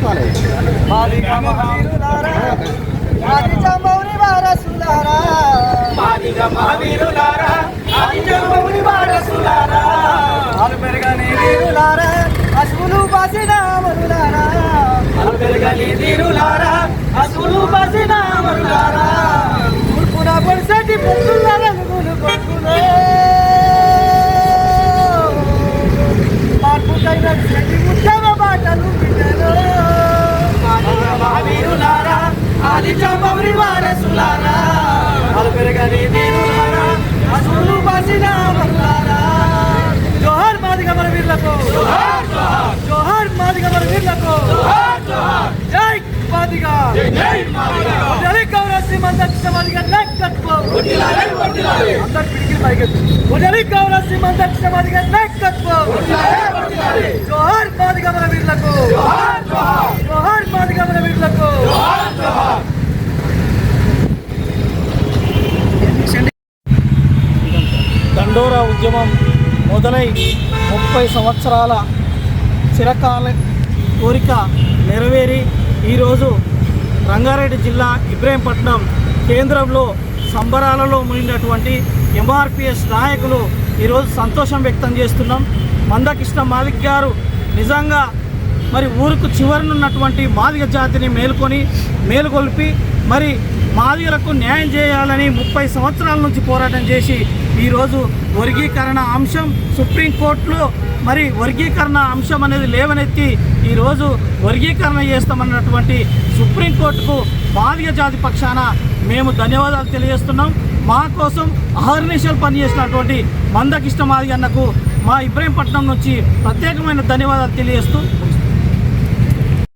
చెప్పాలి అసులు మహావీరులారా ఆది పెరగని తీరులారా అసులు బసిన మరులారా తూర్పున పొడిసెట్టి పొత్తుల జోహార్ మాదిగ మన వీరులకు. జై మాదిగ. జై మాదిగ జై కౌరసి మందక్ష మాదిగ అందరు పిడికిలు పైకెత్తు. ఉదరి కౌరసి మందక్ష మాదిగ నాయకత్వం. వడ్డిలాలే జోహార్ మాదిగ మన వీరులకు. జోహార్ మాదిగ మన వీరులకు. దండోరా ఉద్యమం మొదలై ముప్పై సంవత్సరాల చిరకాల కోరిక నెరవేరి ఈరోజు రంగారెడ్డి జిల్లా ఇబ్రహీంపట్నం కేంద్రంలో సంబరాలలో మునిగినటువంటి ఎంఆర్పిఎస్ నాయకులు ఈరోజు సంతోషం వ్యక్తం చేస్తున్నాం. మందకృష్ణ మాలిక్ గారు నిజంగా మరి ఊరుకు చివరనున్నటువంటి మాదిగ జాతిని మేలుకొని మేలుకొల్పి మరి మాదిగలకు న్యాయం చేయాలని ముప్పై సంవత్సరాల నుంచి పోరాటం చేసి ఈరోజు వర్గీకరణ అంశం సుప్రీంకోర్టులో మరి వర్గీకరణ అంశం అనేది లేవనెత్తి ఈరోజు వర్గీకరణ చేస్తామన్నటువంటి సుప్రీంకోర్టుకు మాదిగ జాతి పక్షాన మేము ధన్యవాదాలు తెలియజేస్తున్నాం. మా కోసం అహర్నిశలు పనిచేసినటువంటి మందకిష్ట మాది అన్నకు మా ఇబ్రహీంపట్నం నుంచి ప్రత్యేకమైన ధన్యవాదాలు తెలియజేస్తూ